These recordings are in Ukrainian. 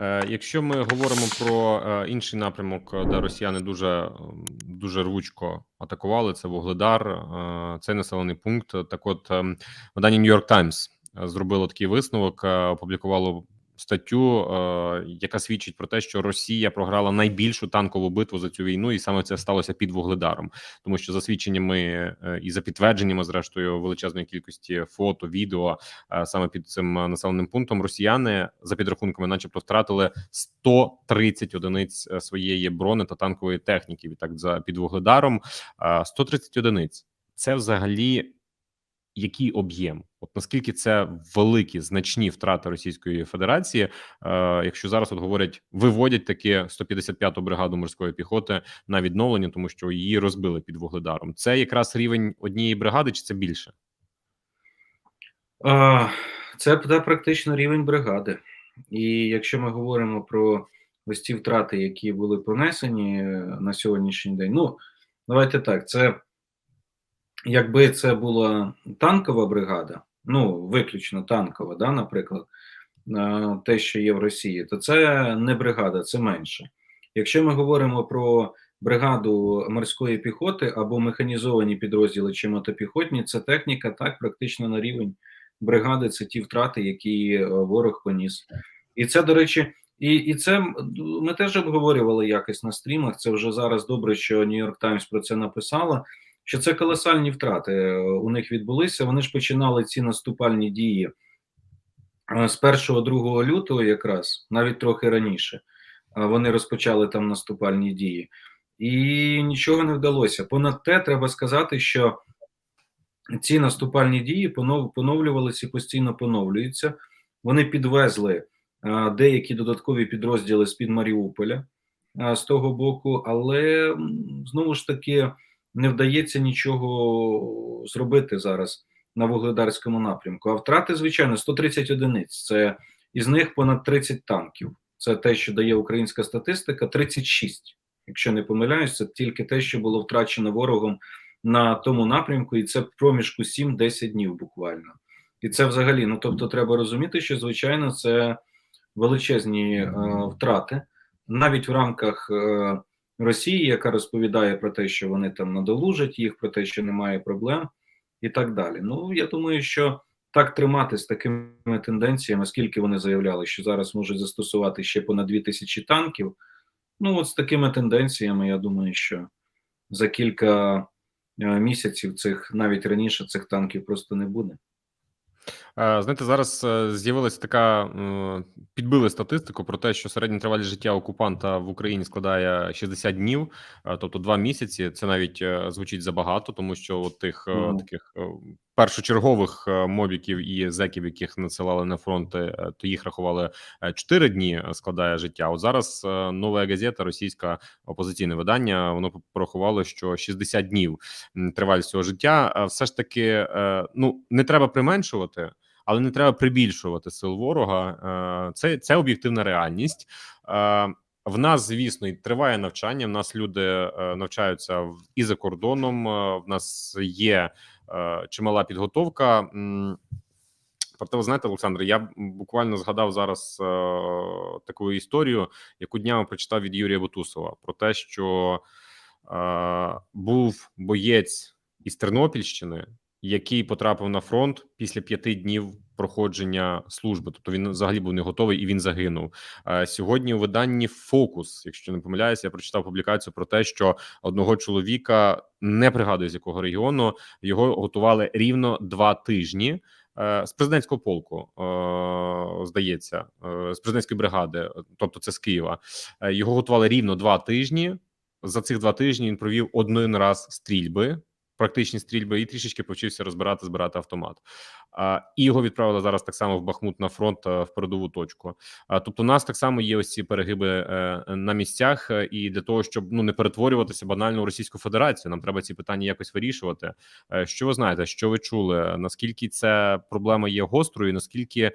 Е, Якщо ми говоримо про е, інший напрямок, е, де росіяни дуже дуже рвучко атакували, це Вугледар, цей населений пункт. Так, от ем, видання New York Times зробило такий висновок, опублікувало статтю, е, яка свідчить про те, що Росія програла найбільшу танкову битву за цю війну, і саме це сталося під Вугледаром, тому що за свідченнями е, і за підтвердженнями, зрештою, величезної кількості фото, відео е, саме під цим населеним пунктом, росіяни за підрахунками, начебто, втратили 130 одиниць е, своєї брони та танкової техніки. Відтак за під Вугледаром е, 130 одиниць. Це взагалі який об'єм? От наскільки це великі значні втрати Російської Федерації, е, якщо зараз от говорять, виводять таки 155-ту бригаду морської піхоти на відновлення, тому що її розбили під Вугледаром. Це якраз рівень однієї бригади, чи це більше? Це це практично рівень бригади. І якщо ми говоримо про ось ці втрати, які були понесені е, на сьогоднішній день, ну давайте так, це якби це була танкова бригада, ну виключно танкова, да, наприклад, е, те, що є в Росії, то це не бригада, це менше. Якщо ми говоримо про бригаду морської піхоти або механізовані підрозділи чи мотопіхотні, це техніка так практично на рівень бригади. Це ті втрати, які е, ворог поніс, і це до речі. І і це ми теж обговорювали якось на стрімах. Це вже зараз добре, що York Times про це написала що це колосальні втрати е, у них відбулися. Вони ж починали ці наступальні дії е, з 1-2 лютого, якраз навіть трохи раніше. Вони розпочали там наступальні дії, і нічого не вдалося. Понад те, треба сказати, що ці наступальні дії поновлювалися і постійно поновлюються. Вони підвезли деякі додаткові підрозділи з під Маріуполя з того боку, але знову ж таки не вдається нічого зробити зараз на вугледарському напрямку. А втрати, звичайно, 130 одиниць. Це із них понад 30 танків. Це те, що дає українська статистика, 36. Якщо не помиляюсь, це тільки те, що було втрачено ворогом на тому напрямку, і це проміжку 7-10 днів буквально. І це взагалі, ну тобто, треба розуміти, що звичайно це величезні е, втрати навіть в рамках е, Росії, яка розповідає про те, що вони там надолужать їх, про те, що немає проблем, і так далі. Ну я думаю, що так тримати з такими тенденціями, оскільки вони заявляли, що зараз можуть застосувати ще понад 2000 танків. Ну, от з такими тенденціями, я думаю, що за кілька е, місяців цих навіть раніше цих танків просто не буде. Е, знаєте, зараз е, з'явилася така підбили статистику про те, що середня тривалість життя окупанта в Україні складає 60 днів, е, тобто два місяці. Це навіть звучить забагато, тому що от тих mm. таких першочергових мобіків і зеків, яких надсилали на фронти, то їх рахували 4 дні. Складає життя. От зараз нова газета, російське опозиційне видання, воно порахувало, що 60 днів тривалість цього життя. Все ж таки, ну не треба применшувати але не треба прибільшувати сил ворога. Е, це це об'єктивна реальність. Е, в нас, звісно, і триває навчання. В нас люди е, навчаються і за кордоном. В нас є чимала підготовка. Проте, ви знаєте, Олександр, я буквально згадав зараз е, таку історію, яку днями прочитав від Юрія Бутусова про те, що е, був боєць із Тернопільщини, який потрапив на фронт після п'яти днів проходження служби. Тобто він взагалі був не готовий і він загинув. Сьогодні у виданні Фокус, якщо не помиляюся, я прочитав публікацію про те, що одного чоловіка не пригадую з якого регіону його готували рівно два тижні. Е, з президентського полку е, здається, е, з президентської бригади, тобто це з Києва, його готували рівно два тижні. За цих два тижні він провів один раз стрільби практичні стрільби і трішечки повчився розбирати, збирати автомат. А, І його відправили зараз так само в Бахмут на фронт в передову точку. А, Тобто, у нас так само є ось ці перегиби е, на місцях, е, і для того, щоб ну не перетворюватися банально у Російську Федерацію, нам треба ці питання якось вирішувати. Е, що ви знаєте, що ви чули? Наскільки ця проблема є гострою? Наскільки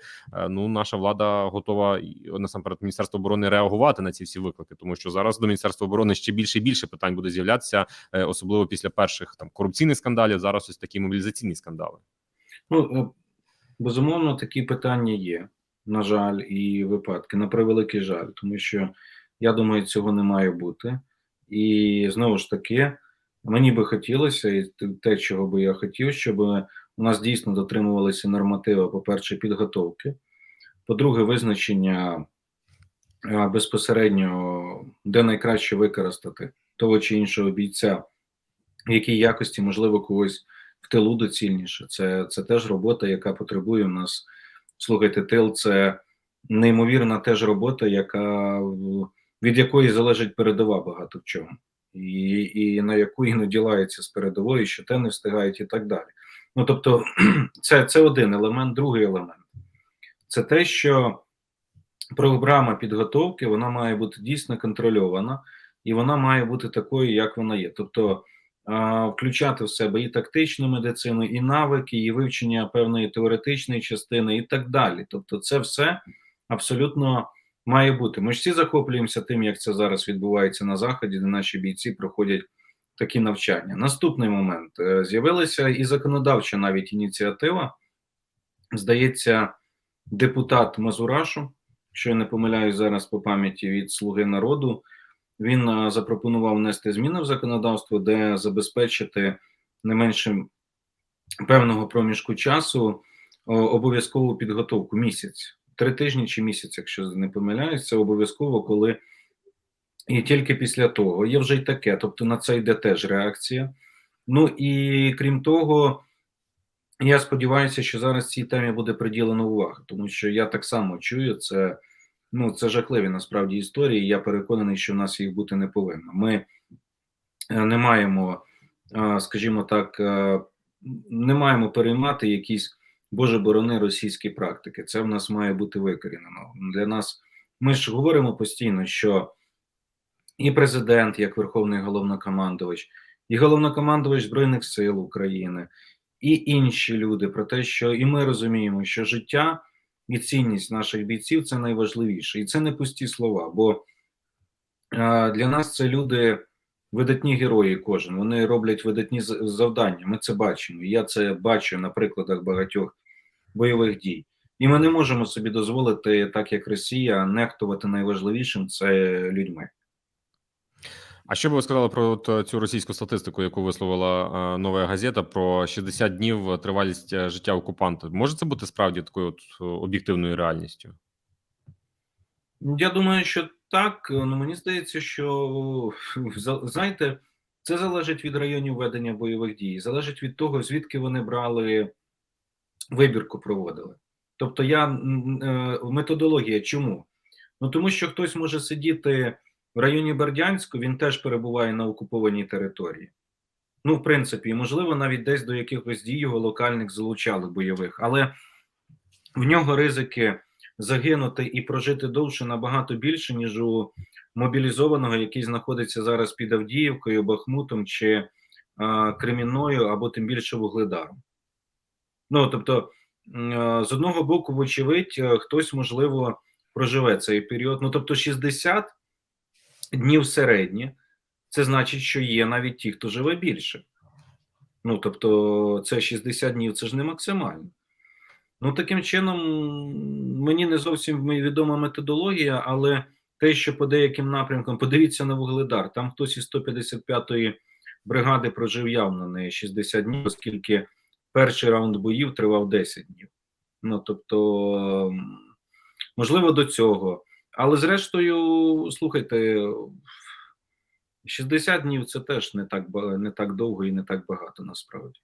ну наша влада готова насамперед міністерство оборони реагувати на ці всі виклики, тому що зараз до міністерства оборони ще більше і більше питань буде з'являтися, особливо після перших там корупційних корупційних скандалів. Зараз ось такі мобілізаційні скандали. Ну е, безумовно, такі питання є. на жаль, і випадки, на превеликий жаль, тому що я думаю, цього не має бути. І знову ж таки, мені би хотілося, і те, чого би я хотів, щоб у нас дійсно дотримувалися нормативи, по-перше, підготовки, по-друге, визначення безпосередньо, де найкраще використати того чи іншого бійця, якій якості, можливо, когось в тилу доцільніше. Це, це теж робота, яка потребує у нас. Слухайте, тил це неймовірна теж робота, яка від якої залежить передова багато в чому, і, і на яку іноді лаються з передової, що те не встигають, і так далі. Ну тобто, це, це один елемент, другий елемент це те, що програма підготовки вона має бути дійсно контрольована, і вона має бути такою, як вона є. Тобто включати в себе і тактичну медицину, і навики, і вивчення певної теоретичної частини, і так далі. Тобто, це все абсолютно має бути. Ми ж всі захоплюємося тим, як це зараз відбувається на заході, де наші бійці проходять такі навчання. Наступний момент Е, з'явилася і законодавча навіть ініціатива. Здається, депутат Мазурашу, якщо я не помиляюсь зараз по пам'яті від Слуги народу, він е, запропонував внести зміни в законодавство, де забезпечити не менше певного проміжку часу обов'язкову підготовку місяць, три тижні чи місяць, якщо не помиляюсь, це обов'язково, коли і тільки після того є вже й таке, тобто на це йде теж реакція. Ну і крім того, я сподіваюся, що зараз цій темі буде приділено увагу, тому що я так само чую це. Ну, це жахливі насправді історії. Я переконаний, що в нас їх бути не повинно. Ми е, не маємо, е, скажімо так, е, не маємо переймати якісь боже борони російські практики. Це в нас має бути викорінено. Для нас ми ж говоримо постійно, що і президент, як верховний головнокомандувач, і головнокомандувач Збройних сил України, і інші люди про те, що і ми розуміємо, що життя і цінність наших бійців це найважливіше, і це не пусті слова. Бо е, для нас це люди видатні герої. Кожен вони роблять видатні завдання. Ми це бачимо. Я це бачу на прикладах багатьох бойових дій. І ми не можемо собі дозволити, так як Росія, нехтувати найважливішим це людьми. А що би ви сказали про от цю російську статистику, яку висловила е, нова газета про 60 днів тривалість е, життя окупанта? Може це бути справді такою от об'єктивною реальністю? Я думаю, що так. Ну мені здається, що знаєте, це залежить від районів ведення бойових дій, залежить від того, звідки вони брали вибірку, проводили. Тобто, я е, методологія чому? Ну тому що хтось може сидіти в районі Бердянську, він теж перебуває на окупованій території. Ну, в принципі, можливо, навіть десь до якихось дій його локальних залучали бойових, але в нього ризики загинути і прожити довше набагато більше, ніж у мобілізованого, який знаходиться зараз під Авдіївкою, Бахмутом чи а, Кремінною, або тим більше Вугледаром. Ну тобто, з одного боку, вочевидь, е, хтось можливо проживе цей період. Ну тобто, 60 днів середні, це значить, що є навіть ті, хто живе більше. Ну тобто, це 60 днів, це ж не максимально. Ну, таким чином, мені не зовсім відома методологія, але те, що по деяким напрямкам, подивіться на Вугледар, там хтось із 155-ї бригади прожив явно не 60 днів, оскільки перший раунд боїв тривав 10 днів. Ну, тобто, можливо, до цього. Але зрештою, слухайте, 60 днів це теж не так, не так довго і не так багато насправді.